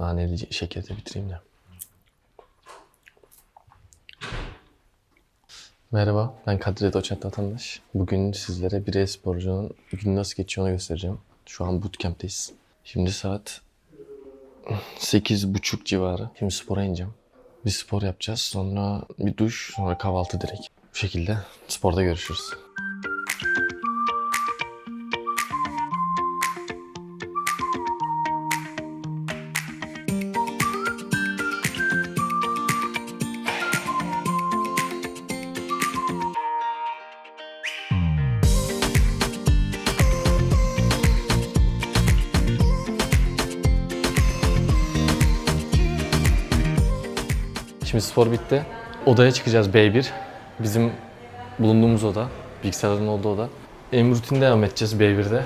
Naneli şekeri de bitireyim de. Merhaba, ben Kadri Doçent Vatandaş. Bugün sizlere bir e-sporcunun günü nasıl onu göstereceğim. Şu an bootcamp'teyiz. Şimdi saat 8.30 civarı. Şimdi spora ineceğim. Bir spor yapacağız. Sonra bir duş, sonra kahvaltı direkt. Bu şekilde sporda görüşürüz. Şimdi spor bitti. Odaya çıkacağız B1. Bizim bulunduğumuz oda. Bilgisayarların olduğu oda. Em rutinde devam edeceğiz B1'de.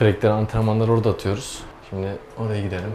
Breakler antrenmanları orada atıyoruz. Şimdi oraya gidelim.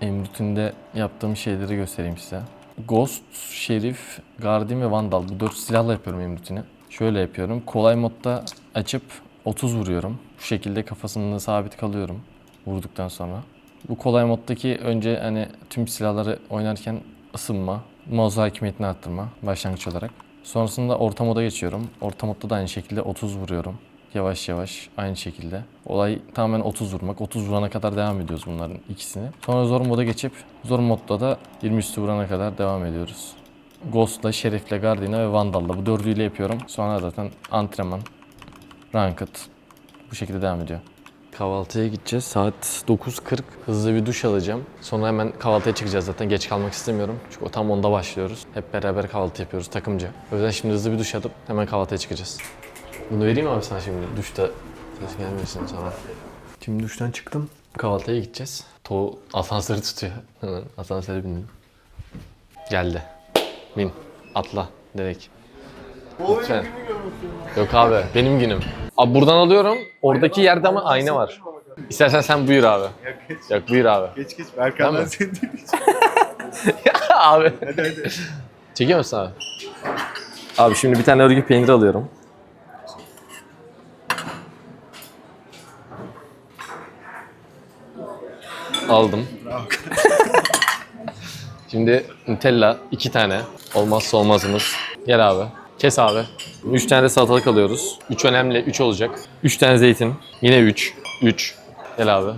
Em rutinde yaptığım şeyleri göstereyim size. Ghost, Şerif, Guardian ve Vandal. Bu dört silahla yapıyorum em rutini. Şöyle yapıyorum. Kolay modda açıp 30 vuruyorum. Bu şekilde kafasında sabit kalıyorum vurduktan sonra. Bu kolay moddaki önce hani tüm silahları oynarken ısınma, mouse hakimiyetini arttırma başlangıç olarak. Sonrasında orta moda geçiyorum. Orta modda da aynı şekilde 30 vuruyorum. Yavaş yavaş aynı şekilde. Olay tamamen 30 vurmak. 30 vurana kadar devam ediyoruz bunların ikisini. Sonra zor moda geçip zor modda da 20 üstü vurana kadar devam ediyoruz. Ghost'la, Şerif'le, Guardian'la ve Vandal'la bu dördüyle yapıyorum. Sonra zaten antrenman, ranked bu şekilde devam ediyor. Kahvaltıya gideceğiz. Saat 9.40. Hızlı bir duş alacağım. Sonra hemen kahvaltıya çıkacağız zaten. Geç kalmak istemiyorum. Çünkü o tam 10'da başlıyoruz. Hep beraber kahvaltı yapıyoruz takımca. O yüzden şimdi hızlı bir duş alıp hemen kahvaltıya çıkacağız. Bunu vereyim mi abi sana şimdi? Duşta ses gelmesin sonra. Şimdi duştan çıktım. Kahvaltıya gideceğiz. To asansörü tutuyor. Hemen asansöre bindim. Geldi. Bin. Atla. Direkt. Lütfen. Yok abi benim günüm. Abi buradan alıyorum. Oradaki yerde ama ayna var. İstersen sen buyur abi. Yok buyur abi. Geç geç Berkan'dan Tamam. seni dinleyeceğim. abi. Hadi hadi. Çekiyor musun abi? Abi şimdi bir tane örgü peynir alıyorum. Aldım. Şimdi Nutella iki tane. Olmazsa olmazımız. Gel abi. Kes abi. Üç tane de salatalık alıyoruz. Üç önemli. Üç olacak. Üç tane zeytin. Yine üç. Üç. Gel abi.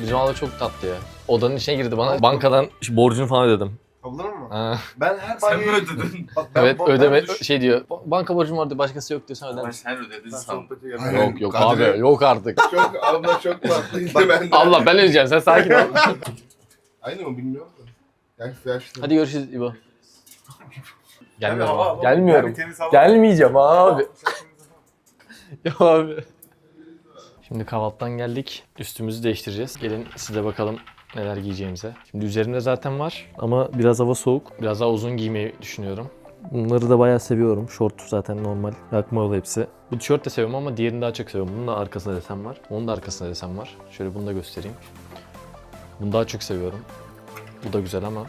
Bizim abla çok tatlı ya. Odanın içine girdi bana. Bankadan borcunu falan ödedim. Olur mu? Ha. Ben her Sen mi ödedin? Bak, ben- Evet ben- ödeme ben düş- şey diyor. Banka borcum vardı başkası yok diyorsan öder Ben misin? sen ödedin Ben sandım. sohbeti yapıyorum. Yok yok Kadri, abi yok artık. Çok abla çok tatlıydı ben de. Allah ben ödeyeceğim sen sakin ol. Aynı mı bilmiyorum da. Yaş yaşlı. Hadi görüşürüz İbo. Gelmiyorum abi. Gelmiyorum. Gelmeyeceğim abi. Ya abi. Şimdi kahvaltıdan geldik. Üstümüzü değiştireceğiz. Gelin size bakalım neler giyeceğimize. Şimdi üzerimde zaten var ama biraz hava soğuk. Biraz daha uzun giymeyi düşünüyorum. Bunları da bayağı seviyorum. Şort zaten normal. Yakmalı hepsi. Bu tişört de seviyorum ama diğerini daha çok seviyorum. Bunun da arkasında desen var. Onun da arkasında desen var. Şöyle bunu da göstereyim. Bunu daha çok seviyorum. Bu da güzel ama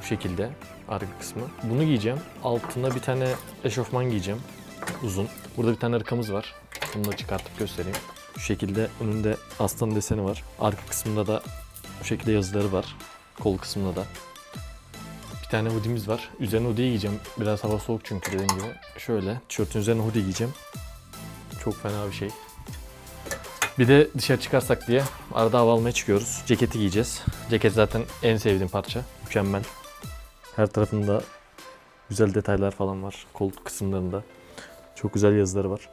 bu şekilde arka kısmı. Bunu giyeceğim. Altına bir tane eşofman giyeceğim. Uzun. Burada bir tane ırkamız var. Bunu da çıkartıp göstereyim. Şu şekilde önünde aslan deseni var. Arka kısmında da bu şekilde yazıları var. Kol kısmında da. Bir tane hoodie'miz var. Üzerine hoodie giyeceğim. Biraz hava soğuk çünkü dediğim gibi. Şöyle tişörtün üzerine hoodie giyeceğim. Çok fena bir şey. Bir de dışarı çıkarsak diye arada hava almaya çıkıyoruz. Ceketi giyeceğiz. Ceket zaten en sevdiğim parça. Mükemmel. Her tarafında güzel detaylar falan var. Kol kısımlarında. Çok güzel yazıları var.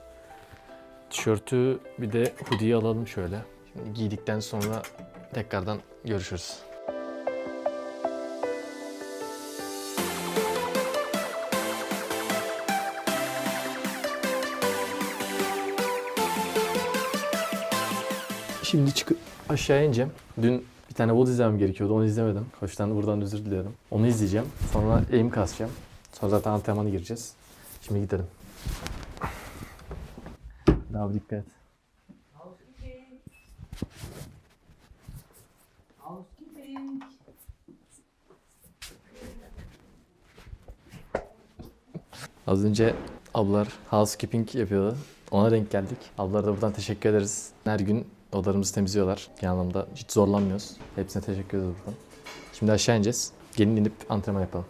Tişörtü bir de hoodie'yi alalım şöyle. Şimdi giydikten sonra tekrardan görüşürüz. Şimdi çıkıp aşağıya ineceğim. Dün bir tane VOD izlemem gerekiyordu. Onu izlemedim. Koçtan buradan özür diliyorum. Onu izleyeceğim. Sonra aim kasacağım. Sonra zaten antrenmana gireceğiz. Şimdi gidelim. Daha dikkat et. Az önce ablar housekeeping yapıyordu. Ona denk geldik. Ablara da buradan teşekkür ederiz. Her gün odalarımızı temizliyorlar. Yanımda hiç zorlanmıyoruz. Hepsine teşekkür ederiz buradan. Şimdi aşağı ineceğiz. Gelin inip antrenman yapalım.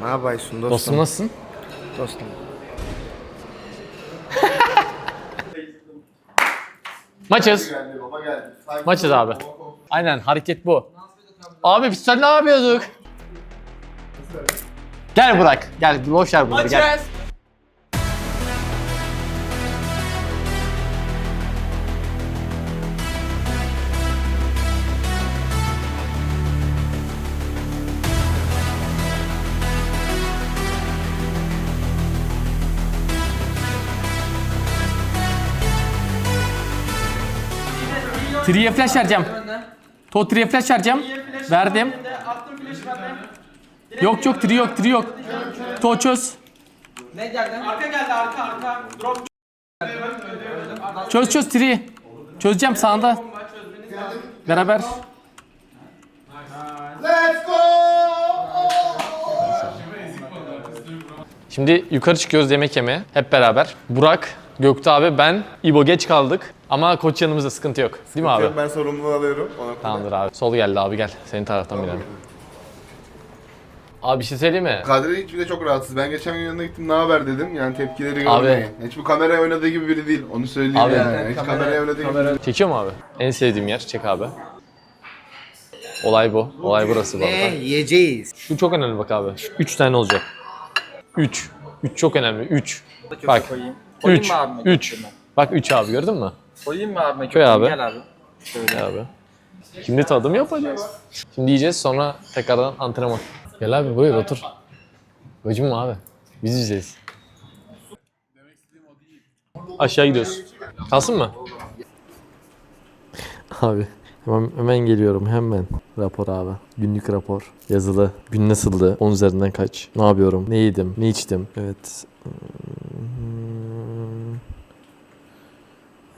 Ne yapıyorsun dostum? Dostum nasılsın? Dostum. Maçız. Maçız abi. Aynen hareket bu. Abi biz sen ne yapıyorduk? Gel Burak. Gel boş ver bunları gel. Triye flash vereceğim. To triye flash vereceğim. Verdim. Yok yok tri yok tri yok. To çöz. Ne geldi? Arka geldi arka arka. Drop Çöz çöz tri. Çözeceğim sağında. Beraber. Let's go! Şimdi yukarı çıkıyoruz yemek yemeye hep beraber. Burak, Göktuğ abi, ben, İbo geç kaldık. Ama koç yanımızda sıkıntı yok. Değil mi abi? Ben sorumluluğu alıyorum. Ona Tamamdır abi. Sol geldi abi gel. Senin taraftan binelim. Abi bir şey söyleyeyim mi? Kadri hiç bile çok rahatsız. Ben geçen gün yanına gittim ne haber dedim. Yani tepkileri Abi. görmeyin. Hiç bu kameraya oynadığı gibi biri değil. Onu söyleyeyim Abi. yani. Hiç kameraya oynadığı gibi. Çekiyor mu abi? En sevdiğim yer. Çek abi. Olay bu. Olay burası bu Ne arada. yiyeceğiz? Şu çok önemli bak abi. Şu Üç tane olacak. Üç. Üç çok önemli. Üç. Bak. Koyayım. Koyayım Üç. mı abime Üç. köftemi? Bak üç abi gördün mü? Koyayım mı abime Köy köftemi? abi. Gel abi. Gel abi. Şimdi tadım yapacağız. Şimdi yiyeceğiz sonra tekrardan antrenman. Gel abi buyur otur. Bacım mı abi? Biz yiyeceğiz. Aşağı gidiyoruz. Kalsın mı? Abi hemen, hemen geliyorum hemen. Rapor abi. Günlük rapor. Yazılı. Gün nasıldı? 10 üzerinden kaç? Ne yapıyorum? Ne yedim? Ne içtim? Evet.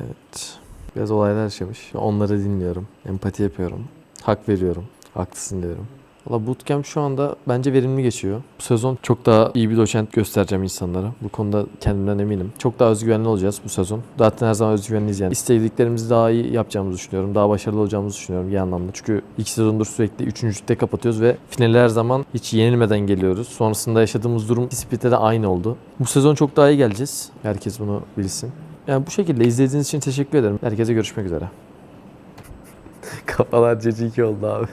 Evet. Biraz olaylar yaşamış. Onları dinliyorum. Empati yapıyorum. Hak veriyorum. Haklısın diyorum. Valla bootcamp şu anda bence verimli geçiyor. Bu sezon çok daha iyi bir doçent göstereceğim insanlara. Bu konuda kendimden eminim. Çok daha özgüvenli olacağız bu sezon. Zaten her zaman özgüvenliyiz yani. İstediklerimizi daha iyi yapacağımızı düşünüyorum. Daha başarılı olacağımızı düşünüyorum bir anlamda. Çünkü iki sezondur sürekli üçüncülükte kapatıyoruz ve finale her zaman hiç yenilmeden geliyoruz. Sonrasında yaşadığımız durum İspit'te de aynı oldu. Bu sezon çok daha iyi geleceğiz. Herkes bunu bilsin. Yani bu şekilde izlediğiniz için teşekkür ederim. Herkese görüşmek üzere. Kafalar ceciki oldu abi.